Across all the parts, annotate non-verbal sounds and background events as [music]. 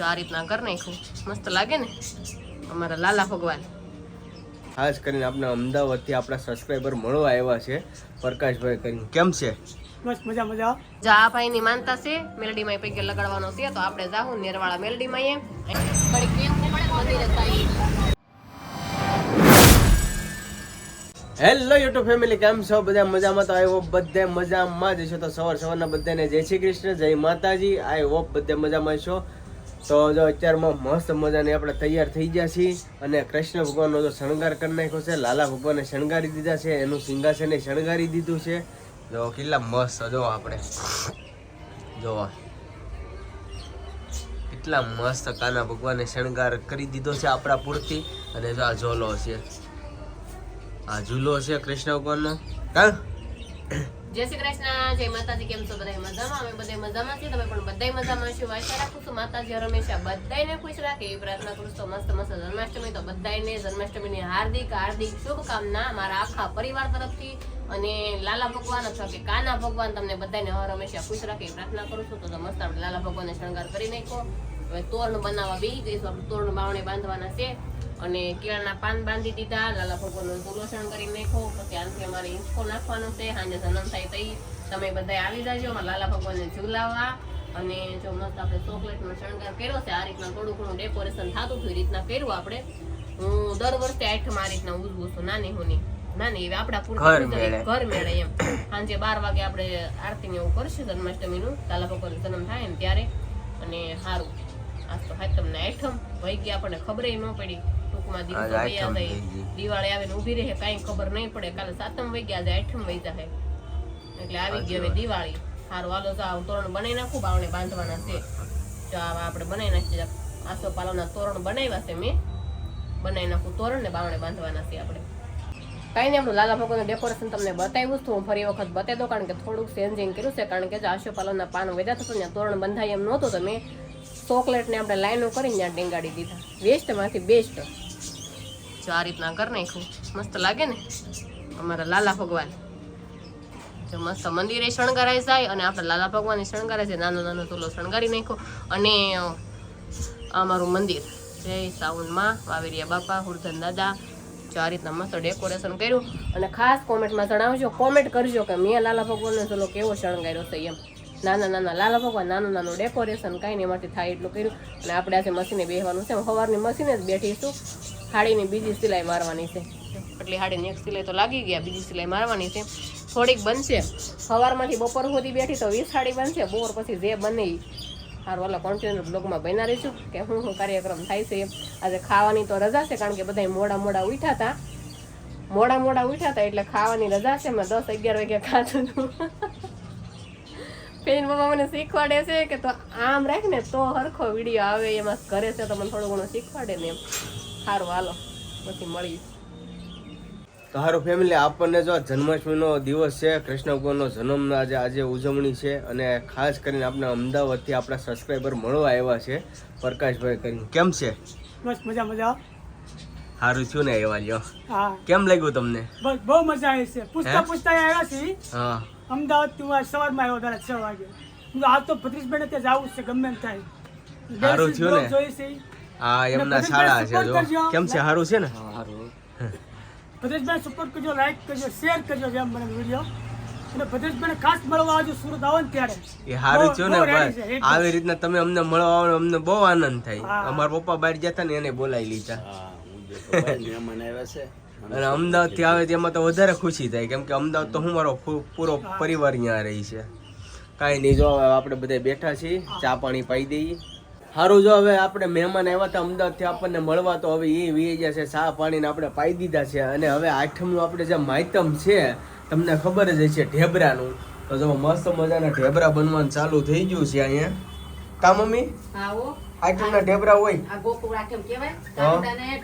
જો આ રીતના કરી નાખ્યું. મસ્ત લાગે ને? અમારા લાલા ભગવાન. ખાસ કરીને આપણે અમદાવાદથી આપણા સબસ્ક્રાઈબર મળવા આવ્યા છે પ્રકાશભાઈ કરીને. કેમ છે? બસ મજા મજા જો આ ભાઈની માનતા છે મેલડીમાં પૈકી લગાડવાનો છે તો આપણે જાહું નેરવાળા મેલડીમાં એ ઘડીક કેમ મંદિરે જઈએ. હેલો યુટ્યુબ ફેમિલી કેમ છો? બધા મજામાં તો આઈ હોપ બધે મજામાં જ છો તો સવાર સવારના બધાને જય શ્રી કૃષ્ણ જય માતાજી. આઈ હોપ બધે મજામાં છો તો જો અત્યારમાં મસ્ત મજાની આપણે તૈયાર થઈ ગયા છીએ અને કૃષ્ણ ભગવાનનો જો શણગાર કરી નાખ્યો છે, લાલા ભગવાને શણગારી દીધા છે, એનું સિંહાસને શણગારી દીધું છે. જો કેટલા મસ્ત જો આપણે. જો કેટલા મસ્ત કાના ભગવાને શણગાર કરી દીધો છે આપણા પૂરતી. અને જો આ ઝોલો છે. આ ઝૂલો છે કૃષ્ણ ભગવાનનો. કા જય શ્રી કૃષ્ણ, જય માતાજી, કેમ છો બધા મજામાં? અમે બધા મજામાં છીએ, તમે પણ બધા મજામાં છો. આશા રાખું છું માતાજી હંમેશા બધાને ખુશ રાખે. એવી પ્રાર્થના કરું તો મસ્ત મસ્ત જન્માષ્ટમી. તો બધાને જન્માષ્ટમીની હાર્દિક હાર્દિક શુભકામના મારા આખા પરિવાર તરફથી. અને લાલા ભગવાન અથવા કે કાના ભગવાન તમને બધાને હર હંમેશા ખુશ રાખે પ્રાર્થના કરું છું. તો મસ્ત આપણે લાલા ભગવાનને શણગાર કરી નાખો હવે તોરણ બનાવવા બેસી ગઈશું આપણે તોરણ બાવણે બાંધવાના છે. અને કેળના પાન બાંધી દીધા લાલા ભગવાનનું તુલોસણ કરી નાખો પછી આનાથી અમારે ઈંચકો નાખવાનો છે સાંજે જન્મ થાય તઈ તમે બધા આવી જાજો અમારા લાલા ભગવાનને ઝુલાવવા. અને જો મસ્ત આપણે ચોકલેટનો શણગાર કર્યો છે આ રીતના થોડું ઘણું ડેકોરેશન થતું હતું એ રીતના કર્યું આપણે. હું દર વર્ષે આઠમ આ રીતના ઉજવું છું નાની હોની. નાની એવી આપણા ઘર મેળે. ઘર મેળે એમ. સાંજે બાર વાગે આપણે આરતી ને એવું કરશું જન્માષ્ટમીનું. લાલા ભગવાન જન્મ થાય એમ ત્યારે. અને સારું. આજ તો હાથ તમને આઠમ. વહી ગયા આપણને ખબર ન પડી. ટૂંકમાં દિવસો વયા જાય દિવાળી આવે ને ઊભી રહે કાંઈ ખબર નહીં પડે. કાલે સાતમ વાગ્યા ગયા આઠમ વહી જાય એટલે આવી ગઈ હવે દિવાળી. સારું હાલો તો આ તોરણ બનાવી નાખું બાવણે બાંધવાના છે. તો આવા આપણે બનાવી નાખીએ આસો પાલોના તોરણ બનાવ્યા છે મેં. બનાવી નાખું તોરણ ને બાવણે બાંધવાના છે આપણે. કાંઈ નહીં આપણું લાલા ભગવાનનું ડેકોરેશન તમને બતાવ્યું હતું હું ફરી વખત બતાવી દઉં કારણ કે થોડુંક ચેન્જિંગ કર્યું છે કારણ કે જે આશોપાલવના પાન વધ્યા હતા ત્યાં તોરણ બંધાય એમ નહોતું. તો મેં ચોકલેટને આપણે લાઈનો કરીને ત્યાં ડેંગાડી દીધા. વેસ્ટમાંથી બેસ્ટ જો આ રીતના કરી નાખ્યું. મસ્ત લાગે ને? અમારા લાલા ભગવાન. જો મસ્ત મંદિરે શણગારાઈ જાય અને આપણે લાલા ભગવાનને શણગારાય છે. નાનો નાનો તુલો શણગારી નાખ્યો અને અમારું મંદિર. જય સાવનમાં વાવેરિયા બાપા, હુરધન દાદા. જો આ રીતના મસ્ત ડેકોરેશન કર્યું. અને ખાસ કોમેન્ટમાં જણાવજો, કોમેન્ટ કરજો કે મેં લાલા ભગવાનનો ચલો કેવો શણગાર્યો છે એમ. નાના નાના લાલા ભગવાન, નાનું નાનું ડેકોરેશન કાંઈ નહીં, એમાંથી થાય એટલું કર્યું. અને આપણે આજે મશીને બેહવાનું છે. સવારની મશીને જ બેઠીશું હાડીની બીજી સિલાઈ મારવાની છે. એટલી હાડીની એક સિલાઈ તો લાગી ગયા બીજી સિલાઈ મારવાની છે. થોડીક બનશે. સવારમાંથી બપોર સુધી બેઠી તો વીસ સાડી બનશે. બપોર પછી જે બને. સારું ઓલા કોન્ટિન્યુ બ્લોગમાં બના રહીશું. કે હું શું કાર્યક્રમ થાય છે આજે ખાવાની તો રજા છે, કારણ કે બધા મોડા મોડા ઉઠ્યા હતા મોડા મોડા ઉઠ્યા હતા એટલે ખાવાની રજા છે. મેં દસ અગિયાર વાગ્યા ખાધું હતું પેન બાબા મને શીખવાડે છે કે તો આમ રાખ ને તો હરખો વીડિયો આવે એમાં કરે છે તો મને થોડું ઘણું શીખવાડે ને એમ. સારું હાલો. પછી મળી તો સારું ફેમિલી આપણને જો જન્માષ્ટમીનો દિવસ છે કૃષ્ણ ભગવાનનો જન્મનો આજે આજે ઉજવણી છે અને ખાસ કરીને આપણે અમદાવાદથી આપણા સબસ્ક્રાઈબર મળવા આવ્યા છે પ્રકાશભાઈ કરીને. કેમ છે? બસ મજા મજા સારું થયું ને એવા લ્યો કેમ લાગ્યું તમને? બસ બહુ મજા આવી છે. પૂછતા પૂછતા આવ્યા છે હા. અમદાવાદ હું હું સવારમાં આવ્યો તારા છ વાગે. હું આ તો ભત્રીસભાઈ ત્યાં જવું છે ગમે એમ થાય. સારું થયું ને? જોઈ છે. આ એમના શાળા છે જો. કેમ છે? સારું છે ને? ભદ્રેશભાઈ સપોર્ટ કરજો લાઈક કરજો શેર કરજો જેમ મને વીડિયો અને ખાસ મળવા આવજો સુરત આવો ને ત્યારે. એ સારું થયું ને ભાઈ? આવી રીતના તમે અમને મળવા આવો અમને બહુ આનંદ થાય. અમારા પપ્પા બહાર જતા ને એને બોલાવી લીધા. અને અમદાવાદથી આવે તેમાં તો વધારે ખુશી થાય કેમ કે અમદાવાદ તો હું મારો પૂરો પરિવાર અહીંયા રહી છે. કાંઈ નહીં જો હવે આપણે બધા બેઠા છીએ ચા પાણી પાઈ દઈએ. સારું જો હવે આપણે મહેમાન આવ્યા હતા અમદાવાદથી આપણને મળવા તો હવે એ વી ગયા છે ચા પાણીને આપણે પાઈ દીધા છે. અને હવે આઠમનું આપણે જે માહિતમ છે તમને ખબર જ હશે ઢેબરાનું. તો જો મસ્ત મજાના ઢેબરા બનવાનું ચાલુ થઈ ગયું છે અહીંયા. કા મમ્મી? આઠમના ઢેબરા હોય. આ ગોકુળ આઠમ કહેવાય.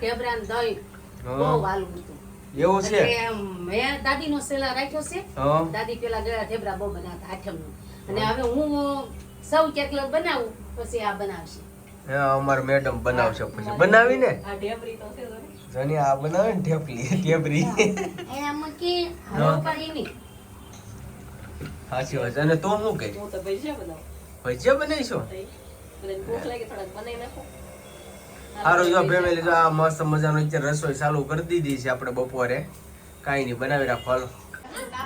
ઢેબરા દહીં. બહુ વાલું એવું છે? મેં દાદી નો સેલા રાખ્યો છે. દાદી પેલા ગયા ઢેબરા બહુ બનાવતા આઠમનું. અને હવે હું સૌ કેટલો બનાવું પછી આ બનાવશે. અમાર મેડમ બનાવશે પછી. બનાવી ને આ ઢેબરી તો છે જની. આ બનાવે ને ઠેપલી ઠેપરી [laughs] એનામાં કે હા. રોપારી સાચી વાત અને તું શું કહે હું તો ભજીયા બનાવું. ભજીયા બનાવીશો? ભૂખ લાગી થોડાક બનાવી નાખો. સારું જો ફેમિલી જો આ મસ્ત મજાનો અત્યારે રસોઈ ચાલુ કરી દીધી છે આપણે બપોરે. કાંઈ નહીં બનાવી રાખો હાલો.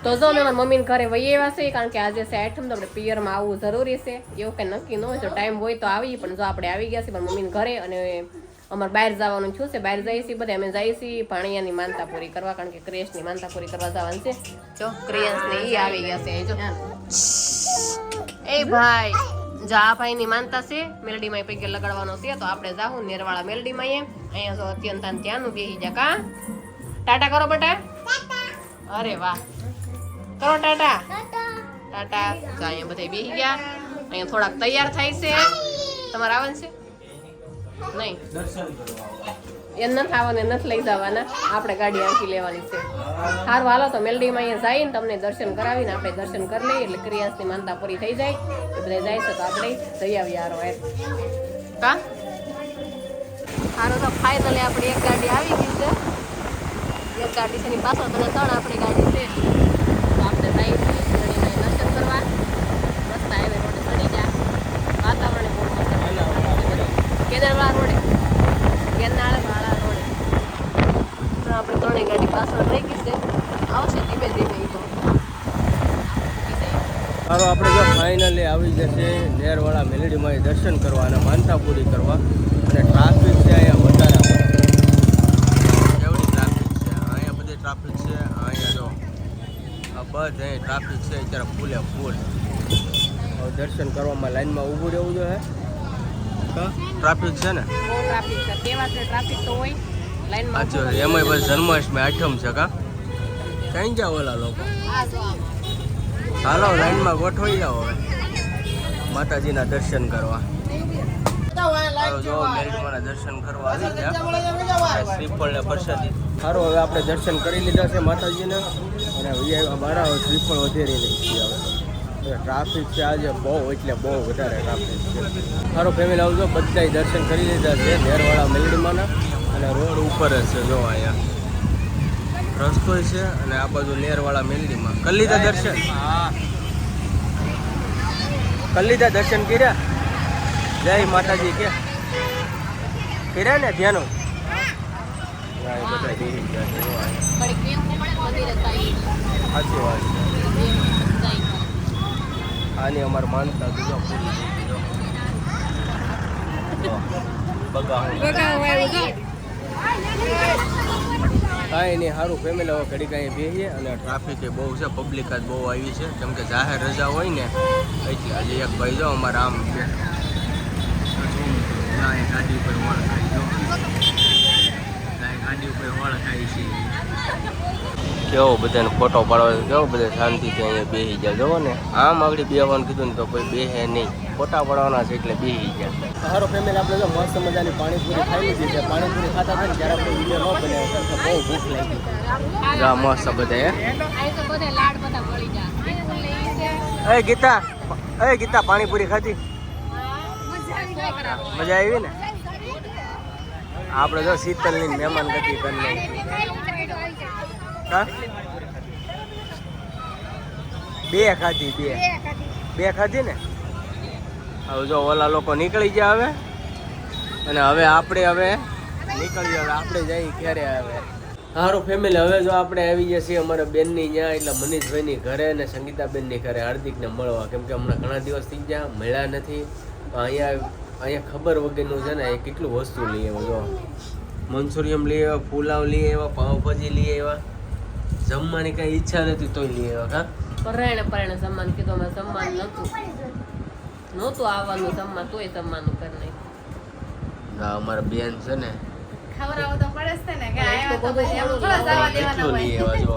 તો જો મેં મારા મમ્મીને ઘરે વહી આવ્યા છે કારણ કે આજે છે આઠમ તો આપણે પિયરમાં આવવું જરૂરી છે. એવું કંઈ નક્કી ન હોય જો ટાઈમ હોય તો આવી પણ જો આપણે આવી ગયા છીએ પણ મમ્મીને ઘરે અને અમારે બહાર જવાનું થયું છે બહાર જઈએ છીએ બધા અમે જઈએ છીએ ભાણિયાની માનતા પૂરી કરવા કારણ કે ક્રેશની માનતા પૂરી કરવા જવાનું છે. જો ક્રિયાંશને એ આવી ગયા છે જો. એ ભાઈ. જો આ ભાઈની માનતા છે. મેલડીમાં પૈકી લગાડવાનો છે, તો આપણે જાહું નેરવાળા મેલડીમાં એમ અહીંયા જો અત્યંત ત્યાંનું બેસી જા કા. ટાટા કરો બટા. અરે વાહ. કરો ટાટા. ટાટા. જો અહીંયા બધા બેસી ગયા. અહીંયા થોડાક તૈયાર થાય છે. તમારે આવવાનું છે? નહીં. દર્શન કરવા એ નથી આવવાને નથી લઈ જવાના. આપણે ગાડી આંકી લેવાની છે. સારું હાલો, તો મેલડીમાં અહીંયા જઈને તમને દર્શન કરાવીને આપણે દર્શન કરી લઈએ એટલે ક્રિયાસની માનતા પૂરી થઈ જાય. એ બધા જાય છે તો આપણે જઈ આવીએ હારો એમ કા સારું તો ફાઇનલી આપણી એક ગાડી આવી ગઈ છે. એક ગાડી છે એની પાછળ તને ત્રણ આપણી ગાડી છે તો આપણે જઈએ છીએ મેલડીમાં દર્શન કરવા રસ્તા હાઈવે રોડે ચડી જા વાતાવરણ બહુ મસ્ત કેદારવાળા રોડે કેનાળવાળા રોડે તો આપણે ત્રણેય ગાડી પાછળ રહી ગઈ છે. આવશે ધીમે ધીમે તો. સારું આપણે જો ફાઇનલી આવી જશે નેરવાળા મેલેડીમાં દર્શન કરવા અને માનતા પૂરી કરવા. અને ટ્રાફિક છે અહીંયા વધારે કેવડી ટ્રાફિક છે? અહીંયા બધી ટ્રાફિક છે. અહીંયા જો આ બધ અહીં ટ્રાફિક છે અત્યારે ફૂલે ફૂલ હવે દર્શન કરવામાં લાઈનમાં ઊભું રહેવું જોઈએ. ટ્રાફિક છે ને? ટ્રાફિક છે. કેવા ટ્રાફિક તો હોય. સાચું એમાંય બસ જન્માષ્ટમી આઠમ છે કા? કઈ જાવ ઓલા લોકો. હાલો લાઈનમાં ગોઠવાઈ જાઓ હવે. માતાજીના દર્શન કરવા. દર્શન કરવા આવી ગયા શ્રીફળ ને પ્રસાદી. સારું હવે આપણે દર્શન કરી લીધા છે માતાજીને. અને મારા શ્રીફળ વધેરી લઈ હવે. ટ્રાફિક છે આજે બહુ એટલે બહુ વધારે ટ્રાફિક છે. સારું ફેમિલી આવજો. બધા દર્શન કરી લીધા છે ઘેરવાળા મેલડીમાના અને રોડ ઉપર જ છે, જો અહીંયા. રસ્તો છે અને આ બાજુ નેરવાળા મેલડીમાં. કરી લીધા દર્શન? કરી દર્શન કર્યા? જય માતાજી કે. કર્યા ને ધ્યાનો. સાચી વાત આની અમારે માનતા બીજો પૂરી થઈ બગા. કાંઈ નહીં સારું ફેમિલી હવે ઘડી કાંઈ બેસીએ અને ટ્રાફિક બહુ છે પબ્લિક જ બહુ આવી છે. કેમ કે જાહેર રજા હોય ને એટલે હજી એક ભાઈ જાઓ અમારા આમ ના, ગાડી ઉપર વળ ખાઈ ગાડી ઉપર વળ ખાઈ છે. કેવો બધાને ફોટો પાડવા કેવો બધા શાંતિથી અહીંયા બેસી જાય જોવો ને. આમ આગળ બેવાનું કીધું ને તો કોઈ બેસે નહીં. ફોટા પાડવાના છે એટલે બેસી જાય સારો ફેમિલી આપણે જો મસ્ત મજાની પાણીપુરી ખાઈ લીધી છે. પાણીપુરી ખાતા હતા ત્યારે આપણે વીડિયો ન બનાવ્યો બહુ ભૂખ લાગી. જા મસ્ત બધા હે. અહીં તો બધે લાડ બધા મળી જાય એ ગીતા એ ગીતા પાણીપુરી ખાધી? મજા આવી ને? આપણે જો શીતલની મહેમાન ગતિ કરી હા? બે ખાધી બે. બે ખાધી. ને? હવે જો ઓલા લોકો નીકળી ગયા હવે. અને હવે આપણે હવે નીકળી હવે આપણે જઈ ક્યારે આવે સારું ફેમિલી હવે જો આપણે આવી ગયા છીએ અમારા બેનની ત્યાં એટલે મનીષભાઈની ઘરે અને સંગીતાબેનની ઘરે હાર્દિકને મળવા. કેમ કે હમણાં ઘણા દિવસ થઈ ગયા મળ્યા નથી. તો અહીંયા અહીંયા ખબર વગરનું છે ને એ કેટલું વસ્તુ લઈ આવ્યો જો. મંચુરિયમ લઈ આવ્યા પુલાવ લઈ આવ્યા પાવભાજી લઈ આવ્યા. જમવાની કઈ ઈચ્છા નથી તોય લઈ આવ્યા હા પરાયણે પરાયણે સન્માન કીધું અમે સન્માન નહોતું. નહોતું આવવાનું સન્માન તોય સન્માન કરી નહીં. અમારા બેન છે ને ખવડાવવું તો પડે ને કે એટલું તો બધું પછી થોડા જવા દેવાના હોય. આવ્યા જો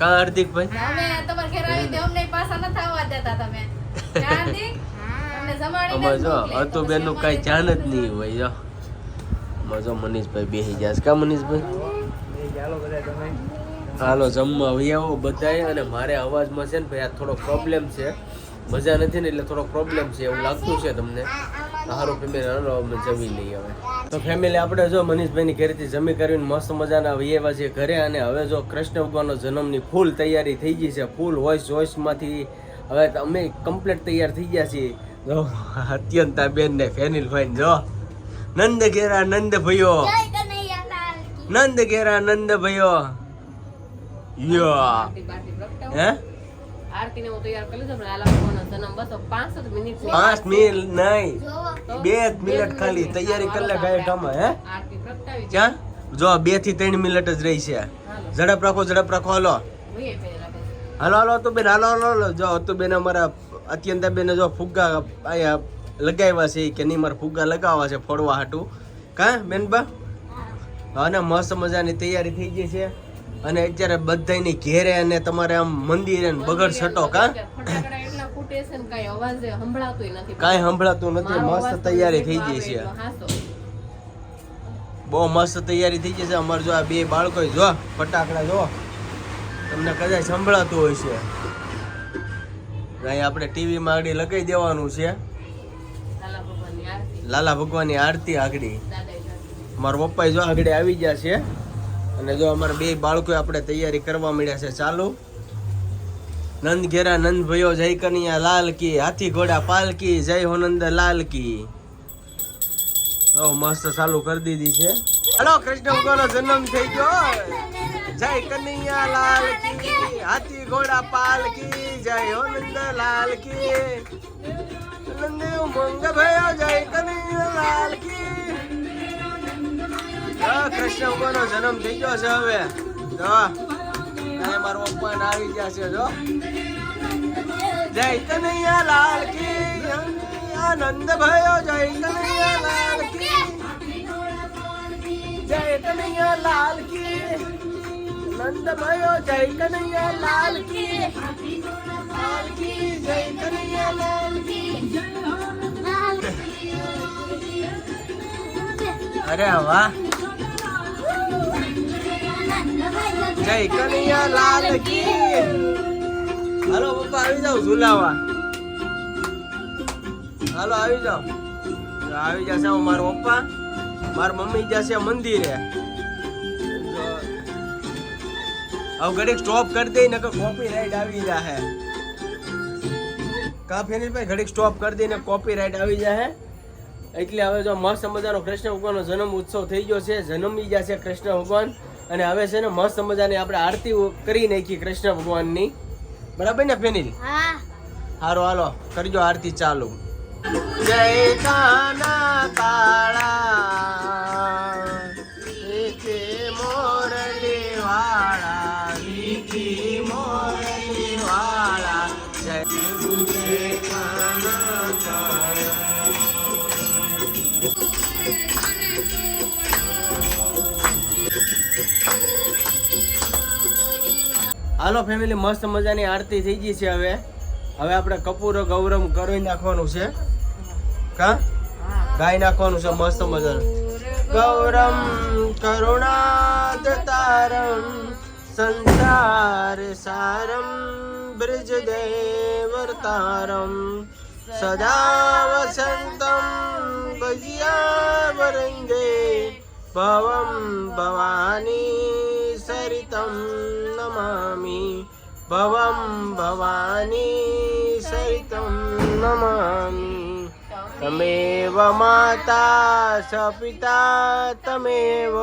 કા હાર્દિકભાઈ અમે તમારા ઘરે આવી તો અમને પાછા નથી આવવા દેતા તમે. [laughs] હાર્દિક, અમને જો મોકલે. હતું બેનનું કાંઈ જાન જ નહીં હોય જો. મજો મનીષભાઈ બેસી ગયા કા મનીષભાઈ? હાલો જમવા આવી આવો બધાય અને મારે અવાજમાં છે ને ભાઈ આ થોડો પ્રોબ્લેમ છે. મજા નથી ને એટલે થોડો પ્રોબ્લેમ છે એવું લાગતું છે તમને. સારું ફેમિલી હાલો અમે જમી લઈએ હવે. તો ફેમિલી આપણે જો મનીષભાઈની ઘરેથી જમી કરીને મસ્ત મજાના વૈયા છે ઘરે અને હવે જો કૃષ્ણ ભગવાનનો જન્મની ફૂલ તૈયારી થઈ ગઈ છે. ફૂલ વોઇસ વોઇસમાંથી હવે અમે કમ્પ્લીટ તૈયાર થઈ ગયા છીએ. જો અત્યંતા બેન ને ફેનિલ ભાઈ જો. નંદ ઘેરા નંદ ભયો નંદ ઘેરા નંદ ભયો યો. હે આરતીને હું તૈયાર કરી લીધો પણ આ જન્મ બસો પાંસઠ મિનિટની પાંચ મિનિટ નહીં. બે મિનિટ ખાલી તૈયારી કરી લે ગાય કામ હે? આરતી પ્રગટાવી ક્યાં? જો બેથી ત્રણ મિનિટ જ રહી છે. ઝડપ રાખો ઝડપ રાખો હાલો. હાલો હાલો તો બેન હાલો હાલો હાલો. જો તો બેન અમારા અત્યંત બેન જો ફુગ્ગા અહીંયા લગાવ્યા છે કે નહીં મારે ફુગ્ગા લગાવવા છે ફોડવા હાટું. કા બેનબા? અને મસ્ત મજાની તૈયારી થઈ ગઈ છે. અને અત્યારે બધાની ઘેરે અને તમારે આમ મંદિરે બગડ છટો કા કાંઈ સંભળાતું નથી મસ્ત તૈયારી થઈ ગઈ છે બહુ મસ્ત તૈયારી થઈ ગઈ છે અમારે જો આ બે બાળકો જો ફટાકડા જો તમને કદાચ સંભળાતું હોય છે. અહીં આપણે ટીવીમાં આગળ લગાવી દેવાનું છે. લાલા ભગવાનની આરતી. આગળ. મારા પપ્પા જો આગળ આવી ગયા છે. અને જો અમારા બે બાળકો આપણે તૈયારી કરવા મળ્યા છે, ચાલુ. નંદ ઘેરા, નંદ ભયો, જય કનિયા, લાલ હાથી ઘોડા પાલકી જય કી. તો મસ્ત ચાલુ કરી દીધી છે. હલો, કૃષ્ણ ભગવાનનો જન્મ થઈ ગયો જય કનૈયા, લાલ હાથી ઘોડા પાલકી જય હોનંદ, લાલ કી. નંદ ઉમંગ ભયો, જય કનૈયા. કૃષ્ણ જન્મ થઈ ગયો છે હવે. જો અહીં મારો પપ્પા આવી ગયા છે, જો. જય કનૈયા લાલ કી, આનંદ ભયો, જય કનૈયા લાલ કી. જય કનૈયા લાલ કી નંદ ભયો, જય કનૈયા લાલ કી લાલ કી. જય કનૈયા લાલ કી. અરે વાહ. જય કનૈયા લાલ કી. હાલો, પપ્પા, આવી જાવ ઝુલાવા. હાલો, આવી જાવ આવી જશે મારા પપ્પા. મારા મમ્મી જશે મંદિરે. હવે ઘડીક સ્ટોપ કરી દે નકર કોપી રાઈટ આવી જાહે. કા ફેનિલભાઈ ઘડીક સ્ટોપ કરી દઈને કોપી રાઈટ આવી જાહે. એટલે હવે જો મસ્ત મજાનો કૃષ્ણ ભગવાનનો જન્મ ઉત્સવ થઈ ગયો છે. જન્મી છે કૃષ્ણ ભગવાન. અને હવે છે ને મસ્ત મજાની આપણે આરતી કરી નાખી કૃષ્ણ ભગવાનની. બરાબર ને ફેનિલ? હારો હાલો કરજો આરતી ચાલુ. જય કાના કાળા. હાલો ફેમિલી મસ્ત મજાની આરતી થઈ ગઈ છે હવે. હવે આપણે કપૂરો, ગૌરમ કરી નાખવાનું છે. કા? ગાઈ નાખવાનું છે, મસ્ત મજાનું. ગૌરમ કરુણાદતારમ સંસાર સારમ તારમ. સદા વસંતમ ભજ્યાવરંગે, ભવમ ભવાની સરિતમ. ભવમ ભવાની સરિતમ નમામિ તમેવ માતા સ પિતા તમેવ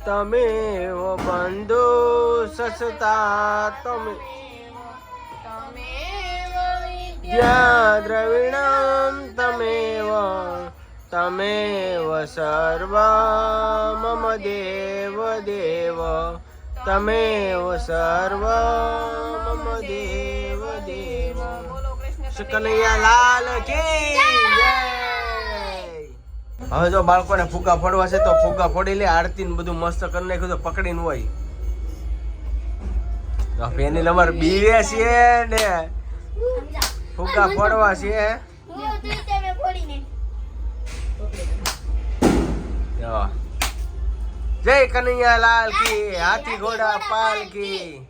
તમેવ બંધુ સસતા તમે દ્રવિણમ તમેવ તમેવ સર્વ મમ દેવ દેવ તમેવ સર્વ મમ દેવ દેવ કનૈયા લાલ હવે જો બાળકોને ફુગ્ગા ફોડવા છે તો ફુગ્ગા ફોડી લે આરતી ને બધું મસ્ત કરી નાખ્યું તો પકડીને હોય. તો પેની નંબર બીવે છે ને. ફુગ્ગા ફોડવા છે જો. જય કનૈયા લાલ કી, હાથી ઘોડા પાલ કી.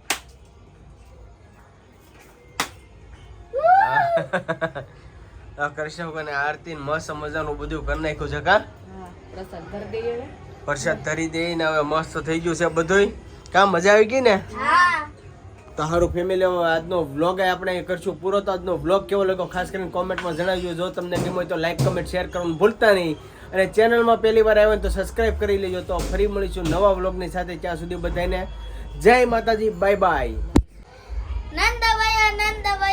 કૃષ્ણ ભગવાન આરતી મસ્ત મજાનું બધું કરી નાખ્યું છે કા? પ્રસાદ ધરી દે ને હવે મસ્ત થઈ ગયું છે બધું કામ મજા આવી ગઈ ને? તો સારું ફેમિલી આજનો વ્લોગ આપણે કરશું પૂરો. તો આજનો વ્લોગ કેવો લાગ્યો? ખાસ કરીને કોમેન્ટમાં જણાવજો. જો તમને ગમ્યો તો લાઈક કમેન્ટ શેર કરવાનું ભૂલતા નહીં. અને ચેનલમાં પહેલી વાર આવ્યો તો સબસ્ક્રાઈબ કરી લેજો. તો ફરી મળીશું નવા વ્લોગની સાથે. ત્યાં સુધી બધાને જય માતાજી બાય બાય નંદભાઈ નંદભાઈ